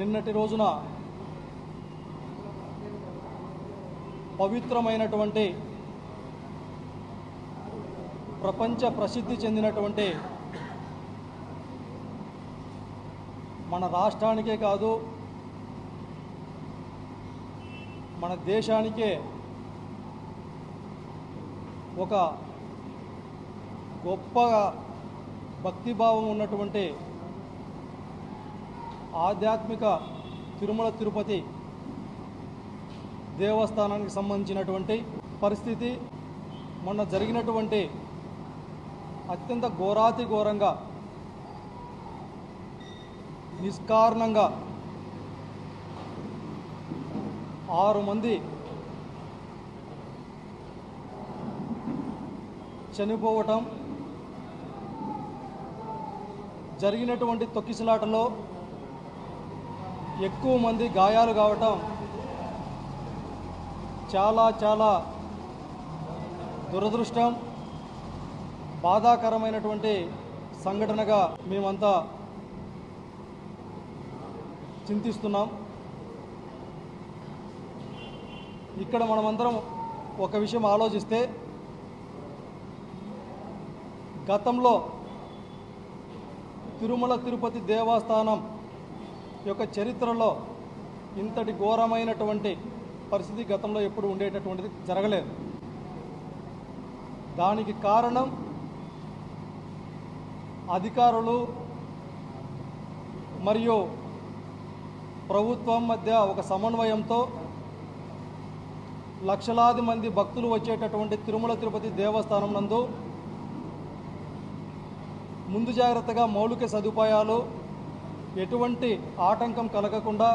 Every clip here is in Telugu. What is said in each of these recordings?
నిన్నటి రోజున పవిత్రమైనటువంటి ప్రపంచ ప్రసిద్ధి చెందినటువంటి మన రాష్ట్రానికే కాదు మన దేశానికే ఒక గొప్ప భక్తిభావం ఉన్నటువంటి ఆధ్యాత్మిక తిరుమల తిరుపతి దేవస్థానానికి సంబంధించినటువంటి పరిస్థితి మొన్న జరిగినటువంటి అత్యంత ఘోరాతి ఘోరంగా నిష్కారణంగా ఆరు మంది చనిపోవటం జరిగినటువంటి తొక్కిసలాటలో ఎక్కువ మంది గాయాలు కావటం చాలా చాలా దురదృష్టం బాధాకరమైనటువంటి సంఘటనగా మేమంతా చింతిస్తున్నాం. ఇక్కడ మనమందరం ఒక విషయం ఆలోచిస్తే గతంలో తిరుమల తిరుపతి దేవస్థానం యొక్క చరిత్రలో ఇంతటి ఘోరమైనటువంటి పరిస్థితి గతంలో ఎప్పుడు ఉండేటటువంటిది జరగలేదు. దానికి కారణం అధికారులు మరియు ప్రభుత్వం మధ్య ఒక సమన్వయంతో లక్షలాది మంది భక్తులు వచ్చేటటువంటి తిరుమల తిరుపతి దేవస్థానం నందు ముందు జాగ్రత్తగా మౌలిక సదుపాయాలు ఎటువంటి ఆటంకం కలగకుండా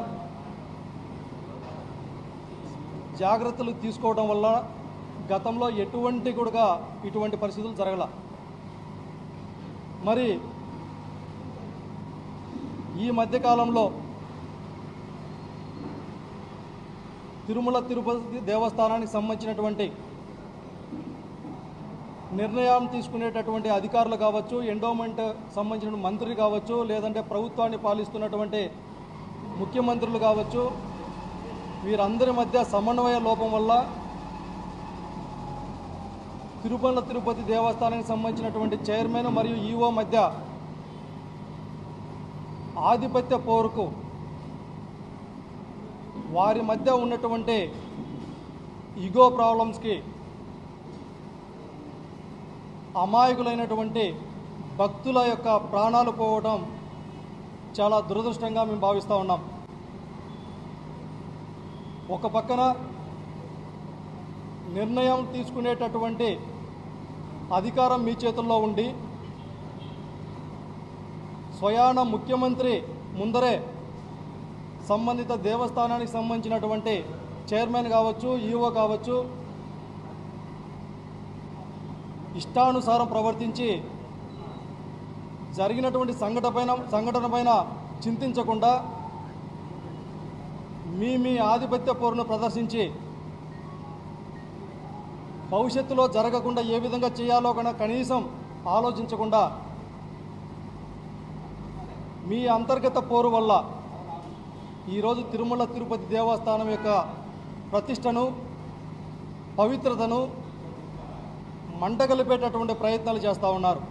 జాగ్రత్తలు తీసుకోవడం వల్ల గతంలో ఎటువంటి కూడా ఇటువంటి పరిస్థితులు జరగల. మరి ఈ మధ్యకాలంలో తిరుమల తిరుపతి దేవస్థానానికి సంబంధించినటువంటి నిర్ణయం తీసుకునేటటువంటి అధికారులు కావచ్చు ఎండోమెంట్ సంబంధించిన మంత్రులు కావచ్చు లేదంటే ప్రభుత్వాన్ని పాలిస్తున్నటువంటి ముఖ్యమంత్రులు కావచ్చు వీరందరి మధ్య సమన్వయ లోపం వల్ల తిరుమల తిరుపతి దేవస్థానానికి సంబంధించినటువంటి చైర్మన్ మరియు ఈఓ మధ్య ఆధిపత్య పోరుకు వారి మధ్య ఉన్నటువంటి ఈగో ప్రాబ్లమ్స్కి అమాయకులైనటువంటి భక్తుల యొక్క ప్రాణాలు పోవడం చాలా దురదృష్టంగా మేము భావిస్తూ ఉన్నాం. ఒక పక్కన నిర్ణయం తీసుకునేటటువంటి అధికారం మీ చేతుల్లో ఉండి స్వయాన ముఖ్యమంత్రి ముందరే సంబంధిత దేవస్థానానికి సంబంధించినటువంటి చైర్మన్ కావచ్చు ఈఓ కావచ్చు ఇష్టానుసారం ప్రవర్తించి జరిగినటువంటి సంఘటన పైన సంఘటన పైన చింతించకుండా మీ మీ ఆధిపత్య పోరును ప్రదర్శించి భవిష్యత్తులో జరగకుండా ఏ విధంగా చేయాలో కన్నా కనీసం ఆలోచించకుండా మీ అంతర్గత పోరు వల్ల ఈరోజు తిరుమల తిరుపతి దేవస్థానం యొక్క ప్రతిష్టను పవిత్రతను మంటగలిపేటటువంటి ప్రయత్నాలు చేస్తూ ఉన్నారు.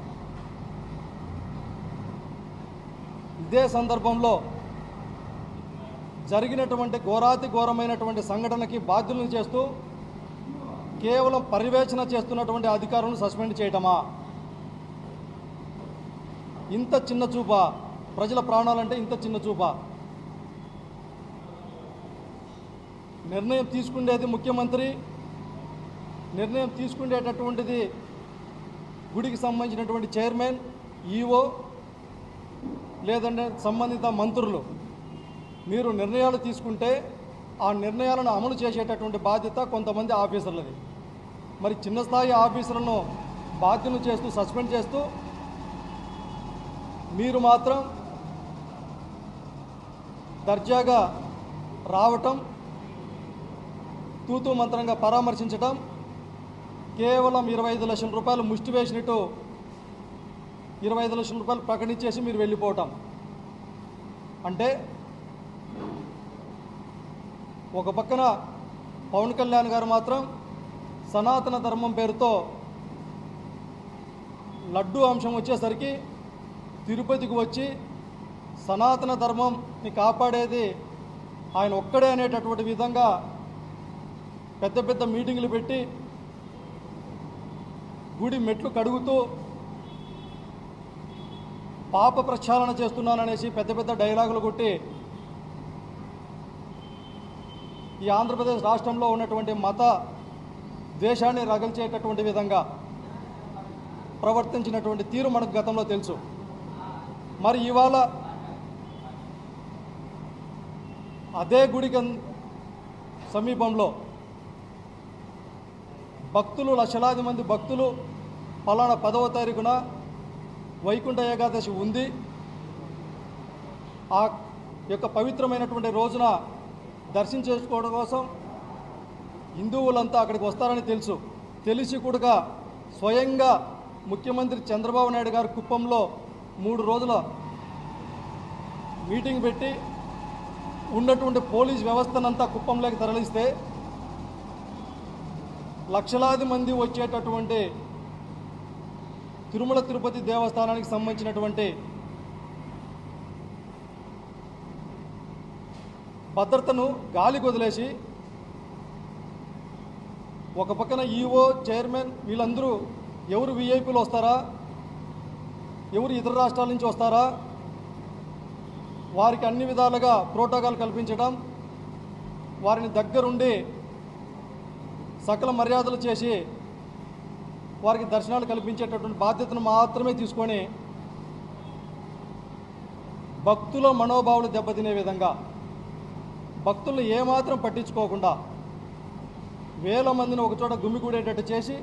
ఇదే సందర్భంలో జరిగినటువంటి ఘోరాతి ఘోరమైనటువంటి సంఘటనకి బాధ్యులను చేస్తూ కేవలం పర్యవేక్షణ చేస్తున్నటువంటి అధికారులను సస్పెండ్ చేయటమా? ఇంత చిన్న చూపా ప్రజల ప్రాణాలంటే ఇంత చిన్న చూపా. నిర్ణయం తీసుకునేది ముఖ్యమంత్రి నిర్ణయం తీసుకునేటటువంటిది గుడికి సంబంధించినటువంటి చైర్మన్ ఈఓ లేదంటే సంబంధిత మంత్రులు. మీరు నిర్ణయాలు తీసుకుంటే ఆ నిర్ణయాలను అమలు చేసేటటువంటి బాధ్యత కొంతమంది ఆఫీసర్లది. మరి చిన్న స్థాయి ఆఫీసర్లను బాధ్యతలు చేస్తూ సస్పెండ్ చేస్తూ మీరు మాత్రం దర్జాగా రావటం తూతూ మంత్రంగా పరామర్శించటం కేవలం ఇరవై ఐదు లక్షల రూపాయలు ముష్టి వేసినట్టు ఇరవై ఐదు లక్షల రూపాయలు ప్రకటించేసి మీరు వెళ్ళిపోవటం. అంటే ఒక పక్కన పవన్ కళ్యాణ్ గారు మాత్రం సనాతన ధర్మం పేరుతో లడ్డు అంశం వచ్చేసరికి తిరుపతికి వచ్చి సనాతన ధర్మంని కాపాడేది ఆయన ఒక్కడే అనేటటువంటి విధంగా పెద్ద పెద్ద మీటింగులు పెట్టి గుడి మెట్లు కడుగుతూ పాప ప్రక్షాళన చేస్తున్నాననేసి పెద్ద పెద్ద డైలాగులు కొట్టి ఈ ఆంధ్రప్రదేశ్ రాష్ట్రంలో ఉన్నటువంటి మత ద్వేషాన్ని రగల్చేటటువంటి విధంగా ప్రవర్తించినటువంటి తీరు మనకు గతంలో తెలుసు. మరి ఇవాళ అదే గుడికి సమీపంలో భక్తులు లక్షలాది మంది భక్తులు పలానా పదవ తారీఖున వైకుంఠ ఏకాదశి ఉంది. ఆ యొక్క పవిత్రమైనటువంటి రోజున దర్శనం చేసుకోవడం కోసం హిందువులంతా అక్కడికి వస్తారని తెలుసు. తెలిసి కూడా స్వయంగా ముఖ్యమంత్రి చంద్రబాబు నాయుడు గారు కుప్పంలో మూడు రోజుల మీటింగ్ పెట్టి ఉన్నటువంటి పోలీస్ వ్యవస్థనంతా కుప్పంలోకి తరలిస్తే లక్షలాది మంది వచ్చేటటువంటి తిరుమల తిరుపతి దేవస్థానానికి సంబంధించినటువంటి భద్రతను గాలికి వదిలేసి ఒక పక్కన ఈఓ చైర్మన్ వీళ్ళందరూ ఎవరు విఐపీలు వస్తారా? ఎవరు ఇతర రాష్ట్రాల నుంచి వస్తారా? వారికి అన్ని విధాలుగా ప్రోటోకాల్ కల్పించడం వారిని దగ్గరుండి సకల మర్యాదలు చేసి వారికి దర్శనాలు కల్పించేటటువంటి బాధ్యతను మాత్రమే తీసుకొని భక్తుల మనోభావాలు దెబ్బతినే విధంగా భక్తులను ఏమాత్రం పట్టించుకోకుండా వేల మందిని ఒకచోట గుమిగూడేటట్టు చేసి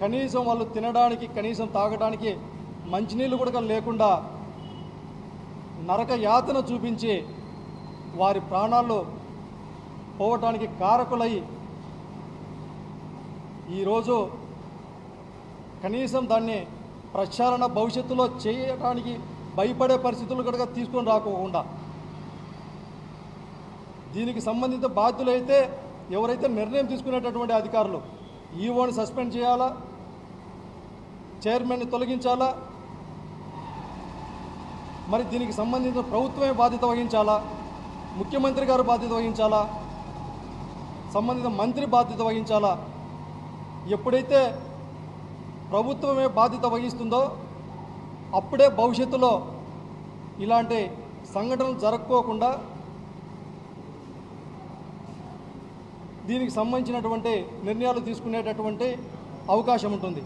కనీసం వాళ్ళు తినడానికి కనీసం తాగడానికి మంచినీళ్ళు కూడా లేకుండా నరక యాతన చూపించి వారి ప్రాణాలు పోవటానికి కారకులై ఈరోజు కనీసం దాన్ని ప్రక్షాళన భవిష్యత్తులో చేయడానికి భయపడే పరిస్థితులు కనుక తీసుకొని రాకోకుండా. దీనికి సంబంధిత బాధ్యులైతే ఎవరైతే నిర్ణయం తీసుకునేటటువంటి అధికారులు ఈఓని సస్పెండ్ చేయాలా? చైర్మన్ని తొలగించాలా? మరి దీనికి సంబంధించిన ప్రభుత్వమే బాధ్యత వహించాలా? ముఖ్యమంత్రి గారు బాధ్యత వహించాలా? సంబంధిత మంత్రి బాధ్యత వహించాలా? ఎప్పుడైతే ప్రభుత్వమే బాధ్యత వహిస్తుందో అప్పుడే భవిష్యత్తులో ఇలాంటి సంఘటనలు జరగకోకుండా దీనికి సంబంధించినటువంటి నిర్ణయాలు తీసుకునేటటువంటి అవకాశం ఉంటుంది.